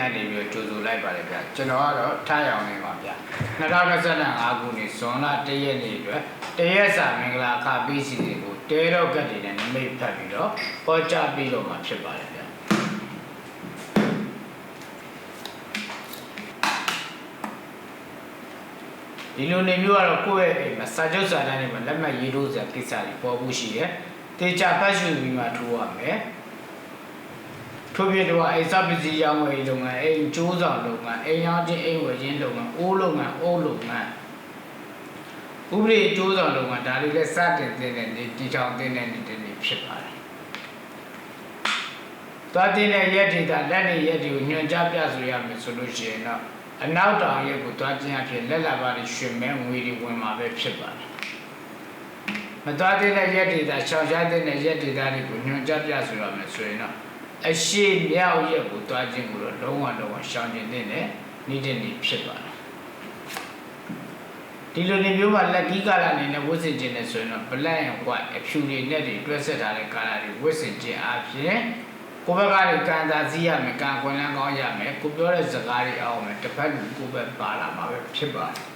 ကနေပြီးတော့ကြိုဆိုလိုက်ပါတယ်ဗျကျွန်တော်ကတော့ထားရောင်နေပါဗျ2025ခုနှစ်ဇွန်လ1ရက်နေ့အတွက်တရက်စာမင်္ဂလာအခါပေးစီစဉ်ကိုတဲတော့ကတ်တွေနဲ့နမိတ်ဖတ်ပြီးတော့ဟောကြားပြီးတော့မှာဖြစ်ပါတယ်ဗျဒီလိုနေမျိုးကတော့ကိုယ့်ရဲ့အိမ်မှာစာချုပ်စာတမ်းတွေမှာလက်မှတ်ရေးထိုးစရာကိစ္စတွေပေါ်ဖို့ရှိတယ်။တေချာဖတ်ရှုပြီးမှထိုးရမယ်။ ထို့ပြတော့အိမ်စပစ္စည်းရောင်းဝယ်လုပ်ငန်းအိမ်ကျိုးဆောင်လုပ်ငန်းအိမ်ရောင်းခြင်းအိမ်ဝယ်ခြင်းလုပ်ငန်းအိုးလုပ်ငန်းအိုးလုပ်ငန်းဥပဒေကျိုးဆောင်လုပ်ငန်းဒါတွေလည်းစတင်တင်တဲ့နေတီထောင်တင်တဲ့နေတွေဖြစ်ပါတယ်။သွားတင်တဲ့ရက်ဒေတာလက်နေရက်တွေကိုညွှန်ကြားပြဆိုရမယ်ဆိုလို့ရှိရင်တော့အနောက်တောင်ရက်ကိုသွားခြင်းအဖြစ်လက်လာပါတွေရှင်မဲငွေတွေဝင်မှာပဲဖြစ်ပါတယ်။မသွားတင်တဲ့ရက်ဒေတာရှောင်ရှားတဲ့ရက်ဒေတာတွေကိုညွှန်ကြားပြဆိုရမယ်ဆိုရင်တော့ အရှိမြောက်ရက်ကိုသွားခြင်းကိုတော့လုံးဝလုံးဝရှောင်ကျင်တဲ့နေတဲ့နေ့ဖြစ်ပါတယ်။ဒီလိုနေမျိုးမှာလက်ကီးကာလာအနေနဲ့ဝတ်ဆင်ခြင်းနဲ့ဆိုရင်တော့ black and white အဖြူတွေနဲ့တွေတွဲဆက်ထားတဲ့ကာလာတွေဝတ်ဆင်ခြင်းအပြင်ကိုယ့်ဘက်ကလည်းကန်သာစည်းရမယ်ကန်ခွင်လန်းကောင်းရမယ်ကိုပြောတဲ့စကားတွေအောင်မယ်တစ်ဖက်လူကိုယ့်ဘက်ပါလာမှာပဲဖြစ်ပါတယ်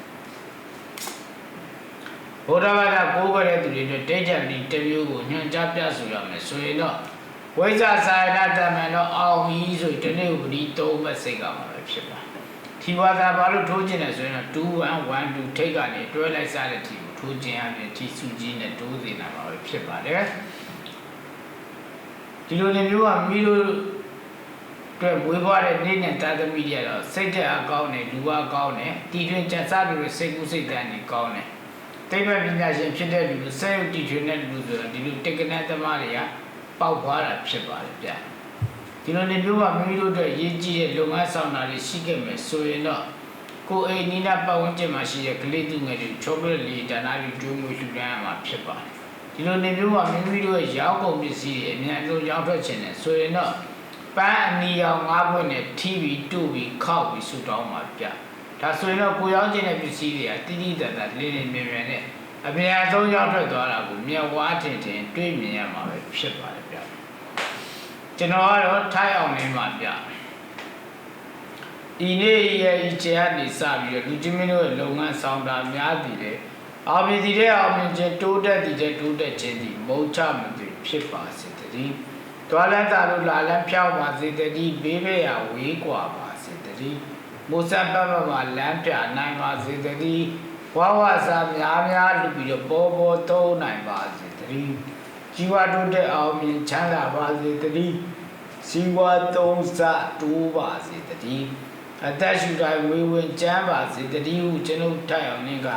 ဘုရားဘာသာကိုးကြတဲ့သူတွေနဲ့တိတ်ကြပြီးတမျိုးကိုညွှန်ကြားပြဆိုရမယ်ဆိုရင်တော့ ဝိဇ္ဇာစာရဏတမန်တော့အောင်ပြီဆိုရင်ဒီနေ့ကိုဒီသုံးမဲ့စိတ်ကမှာပဲဖြစ်ပါတယ်ထီဝါသာဘာလို့ထိုးခြင်းလဲဆိုရင်တော့2 1 1 2ထိတ်ကနေတွဲလိုက်စားတဲ့ထီကိုထိုးခြင်းအပြင်ထီစုကြီးနဲ့တိုးစေနိုင်မှာပဲဖြစ်ပါတယ်ဒီလိုနေမျိုးကမိတို့အတွက်ဝေးပွားတဲ့နေ့နဲ့တာသမီတွေကတော့စိတ်တက်အကောင်းနဲ့လူအကောင်းနဲ့တီထွင်ကြံစားလူတွေစိတ်ကူးစိတ်တန်းနေကောင်းတယ်တိဗ္ဗပညာရှင်ဖြစ်တဲ့လူစက်ရုပ်တီထွင်တဲ့လူဆိုတော့ဒီလိုတက္ကနသမားတွေက ပေါက်ဖွားတာဖြစ်ပါတယ်ဗျာဒီလိုနေမျိုးကမိမိတို့အတွက်ရည်ကြည်တဲ့လုပ်ငန်းဆောင်တာတွေရှိခဲ့မယ်ဆိုရင်တော့ကိုယ်အိမ်နီးနားပတ်ဝန်းကျင်မှာရှိတဲ့ကလေးသူငယ်တွေချောပလက်လီဒါနာတွေကျိုးမျိုးလှူဒန်းရမှာဖြစ်ပါတယ်ဒီလိုနေမျိုးကမိမိတို့ရဲ့ရောက်ကုန်ပစ္စည်းတွေအများဆုံးရောက်ထွက်ခြင်းနဲ့ဆိုရင်တော့ပန်းအနီရောင်ငါးပွင့်နဲ့ TV တူပြီးခောက်ပြီးဆူတောင်းမှာပြဒါဆိုရင်တော့ကိုရောက်ခြင်းတဲ့ပစ္စည်းတွေကတိတိတတ်တတ်လေးလေးမြင်မြင်နဲ့ အများဆုံးရောက်ထွက်သွားတာကိုမျက်ဝါးထင်ထင်တွေ့မြင်ရမှာပဲဖြစ်ပါတယ်ဗျကျွန်တော်ကတော့ထိုက်အောင်နေမှာဗျဒီနေ့ရဲ့အချိန်ကနေစပြီးတော့လူချင်းမင်းတို့ရဲ့လုပ်ငန်းဆောင်တာများသည်လေအောင်မြင်သည်တဲ့အောင်မြင်ခြင်းတိုးတက်သည်တဲ့တိုးတက်ခြင်းသည်မုံချမသိဖြစ်ပါစေတည်းတွာလန်းတာလို့လာလန်းဖြောင်းပါစေတည်းဘေးဘေးရဝေးกว่าပါစေတည်းမိုးစပ်ပတ်ပတ်မှာလမ်းပြနိုင်ပါစေတည်း ဝါဝစာများများလူပြီးတော့ပေါ်ပေါ်သုံးနိုင်ပါစေတည်းជីវတိုးတက်အောင်မြင်ချမ်းသာပါစေတည်းစီဝါသုံးစတိုးပါစေတည်းအသက်ရှူတိုင်းဝေဝင်ကျမ်းပါစေတည်းဟုကျွန်ုပ်ထိုက်အောင်နေက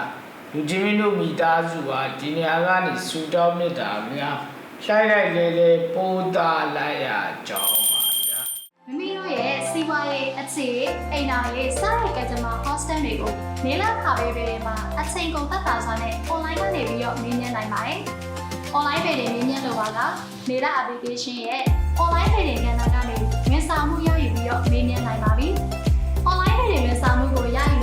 လူချင်းမင်းတို့မိသားစုဟာဒီနေရာကနေဆူတောင်းမြတ်တာများလှိုက်လိုက်လေလေပိုးတာလိုက်ရကြောင်းပါဗျာမိမိတို့ရဲ့စီးပွားရေးအခြေအိမ်တော်ရေးစားရကကြမှာ hostel တွေကိုနေလခါပဲပဲမှာအချိန်ကုန်သက်သာစွာနဲ့ online ကနေပြီးတော့မေးမြန်းနိုင်ပါတယ်။ online ပဲတွေမေးမြန်းလိုပါကနေလ application ရဲ့ online ပဲတွေကဏ္ဍကနေဝန်ဆောင်မှုရယူပြီးတော့မေးမြန်းနိုင်ပါပြီ။ online ပဲတွေဝန်ဆောင်မှုကိုရယူ